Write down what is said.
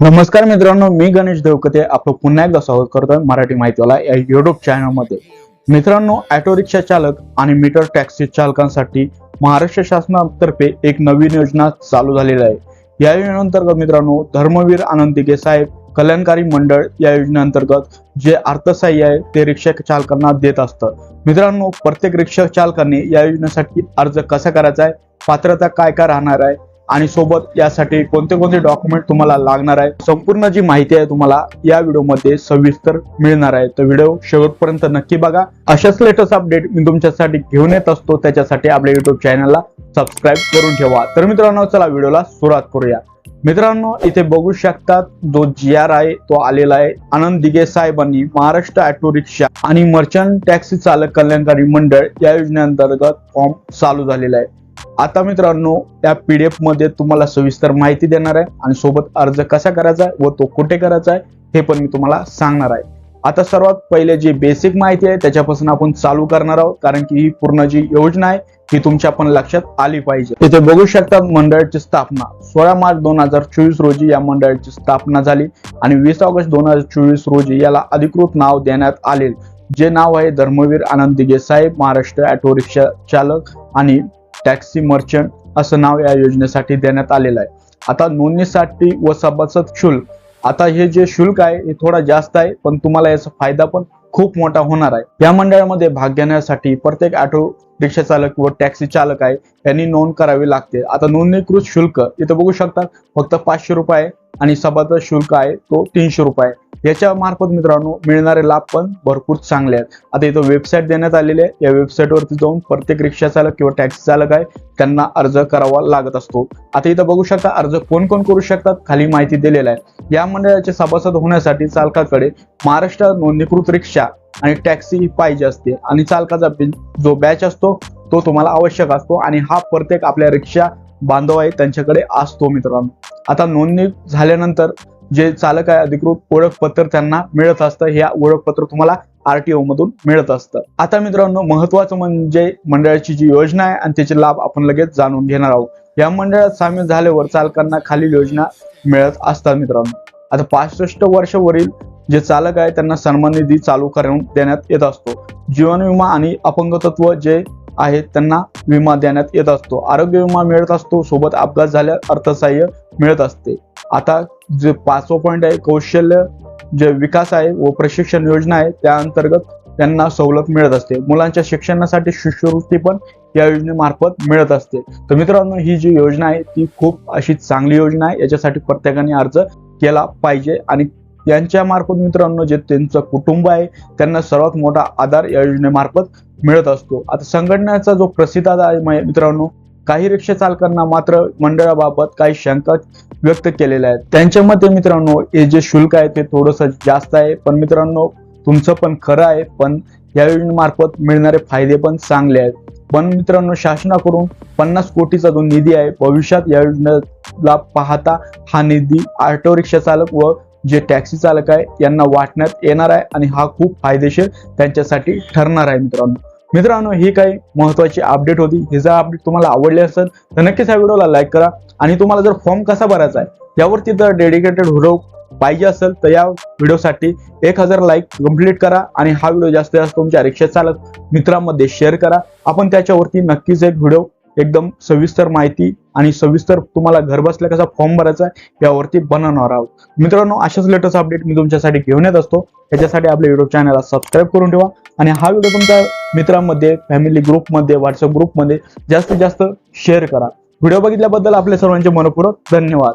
नमस्कार मित्रांनो मी गणेश देवकते. आपलं पुन्हा एकदा स्वागत करतोय मराठी माहितीवाला या युट्यूब चॅनलमध्ये मित्रांनो ऑटो रिक्षा चालक आणि मीटर टॅक्सी चालकांसाठी महाराष्ट्र शासनातर्फे एक नवीन योजना चालू झालेली आहे. या योजनेअंतर्गत मित्रांनो धर्मवीर आनंदिके साहेब कल्याणकारी मंडळ या योजनेअंतर्गत जे अर्थसहाय्य आहे ते रिक्षा चालकांना देत असतं. मित्रांनो प्रत्येक रिक्षा चालकांनी या योजनेसाठी अर्ज कसा करायचा आहे पात्रता काय काय राहणार आहे आणि सोबत यासाठी कोणते कोणते डॉक्युमेंट तुम्हाला लागणार आहे संपूर्ण जी माहिती आहे तुम्हाला या व्हिडिओमध्ये सविस्तर मिळणार आहे. तर व्हिडिओ शेवटपर्यंत नक्की बघा. अशाच लेटेस्ट अपडेट मी तुमच्यासाठी घेऊन येत असतो. त्याच्यासाठी आपल्या युट्यूब चॅनलला सबस्क्राईब करून ठेवा. तर मित्रांनो चला व्हिडिओला सुरुवात करूया. मित्रांनो इथे बघू शकतात जो जी आर आहे तो आलेला आहे. आनंद दिगे साहेबांनी महाराष्ट्र ऑटो रिक्षा आणि मर्चंट टॅक्सी चालक कल्याणकारी मंडळ या योजनेअंतर्गत फॉर्म चालू झालेला आहे. आता मित्रांनो त्या पीडीएफमध्ये तुम्हाला सविस्तर माहिती देणार आहे आणि सोबत अर्ज कसा करायचा आहे व तो कुठे करायचा आहे हे पण मी तुम्हाला सांगणार आहे. आता सर्वात पहिले जी बेसिक माहिती आहे त्याच्यापासून आपण चालू करणार आहोत कारण की ही पूर्ण जी योजना आहे ही तुमच्या पण लक्षात आली पाहिजे. इथे बघू शकतात मंडळाची स्थापना. सोळा मार्च दोन हजार चोवीस रोजी या मंडळाची स्थापना झाली आणि वीस ऑगस्ट दोन हजार चोवीस रोजी याला अधिकृत नाव देण्यात आले जे नाव आहे धर्मवीर आनंद दिगे साहेब महाराष्ट्र ऑटो रिक्षा चालक आणि टॅक्सी मर्चंट असं नाव या योजनेसाठी देण्यात आलेलं आहे. आता नोंदणीसाठी व सभासद शुल्क आता हे जे शुल्क आहे हे थोडा जास्त आहे पण तुम्हाला याचा फायदा पण खूप मोठा होणार आहे. या मंडळामध्ये भाग घेण्यासाठी प्रत्येक ऑटो रिक्षा चालक व टॅक्सी चालक आहे यांनी नोंद करावी लागते. आता नोंदणीकृत शुल्क इथं बघू शकता फक्त पाचशे रुपये आणि सभाचा शुल्क आहे तो तीनशे रुपये. याच्या मार्फत मित्रांनो मिळणारे लाभ पण भरपूर चांगले आहेत. आता इथं वेबसाईट देण्यात आलेली आहे. या वेबसाईटवरती जाऊन प्रत्येक रिक्षा चालक किंवा टॅक्सी चालक आहे त्यांना अर्ज करावा लागत असतो. आता इथं बघू शकता अर्ज कोण कोण करू शकतात खाली माहिती दिलेला आहे. या मंडळाचे सभासद होण्यासाठी चालकाकडे महाराष्ट्र नोंदणीकृत रिक्षा आणि टॅक्सी ही पाहिजे असते. आणि चालकाचा जो बॅच असतो तो तुम्हाला आवश्यक असतो. आणि हा प्रत्येक आपल्या रिक्षा बांधव आहे त्यांच्याकडे असतो मित्रांनो. आता नोंदणी झाल्यानंतर जे चालक आहे अधिकृत ओळखपत्र त्यांना मिळत असतं. हे ओळखपत्र तुम्हाला आरटीओ मधून मिळत असतं. आता मित्रांनो महत्वाचं म्हणजे मंडळाची जी योजना आहे आणि त्याचे लाभ आपण लगेच जाणून घेणार आहोत. या मंडळात सामील झाल्यावर चालकांना खालील योजना मिळत असतात मित्रांनो. आता पासष्ट वर्षावरील जे चालक आहे त्यांना सन्मान निधी चालू करून देण्यात येत असतो. जीवन विमा आणि अपंगत्व जे आहेत त्यांना विमा देण्यात येत असतो. आरोग्य विमा मिळत असतो. सोबत अपघात झाल्यास अर्थसहाय्य मिळत असते. आता जे पाचवा पॉईंट आहे कौशल्य जे विकास आहे व प्रशिक्षण योजना आहे त्या अंतर्गत त्यांना सवलत मिळत असते. मुलांच्या शिक्षणासाठी शिष्यवृत्ती पण या योजनेमार्फत मिळत असते. तर मित्रांनो ही जी योजना आहे ती खूप अशी चांगली योजना आहे. याच्यासाठी प्रत्येकाने अर्ज केला पाहिजे आणि यांच्यामार्फत मित्रांनो जे त्यांचं कुटुंब आहे त्यांना सर्वात मोठा आधार या योजनेमार्फत मिळत असतो. आता संघटनेचा जो प्रसिद्ध आहे मित्रांनो काही रिक्षा चालकांना मात्र मंडळाबाबत काही शंका व्यक्त केलेल्या आहेत. त्यांच्या मते मित्रांनो हे जे शुल्क आहे ते थोडस जास्त आहे. पण मित्रांनो तुमचं पण खरं आहे पण या योजनेमार्फत मिळणारे फायदे पण चांगले आहेत. पण मित्रांनो शासनाकडून पन्नास कोटीचा जो निधी आहे भविष्यात या योजनेला पाहता हा निधी ऑटो रिक्षा चालक व जे टॅक्सी चालक आहे यांना वाटण्यात येणार आहे आणि हा खूप फायदेशीर त्यांच्यासाठी ठरणार आहे मित्रांनो. मित्रांनो ही काही महत्वाची अपडेट होती. हे जर अपडेट तुम्हाला आवडले असेल तर नक्कीच या व्हिडिओला लाईक करा. आणि तुम्हाला जर फॉर्म कसा भरायचा आहे यावरती जर डेडिकेटेड व्हिडिओ पाहिजे असेल तर या व्हिडिओसाठी एक हजार लाईक कंप्लीट करा आणि हा व्हिडिओ जास्तीत जास्त तुमच्या रिक्षा चालक मित्रांमध्ये शेअर करा. आपण त्याच्यावरती नक्कीच एक व्हिडिओ एकदम सविस्तर माहिती आणि सविस्तर तुम्हाला घर बसल्या कसा फॉर्म भरायचा आहे यावरती बनवणार आहोत. मित्रांनो अशाच लेटेस्ट अपडेट मी तुमच्यासाठी घेऊन येत असतो. त्याच्यासाठी आपल्या युट्यूब चॅनलला सबस्क्राईब करून ठेवा. आणि हा व्हिडिओ तुमच्या मित्रांमध्ये फॅमिली ग्रुपमध्ये व्हॉट्सअप ग्रुपमध्ये जास्तीत जास्त शेअर करा. व्हिडिओ बघितल्याबद्दल आपल्या सर्वांचे मनपूर्वक धन्यवाद.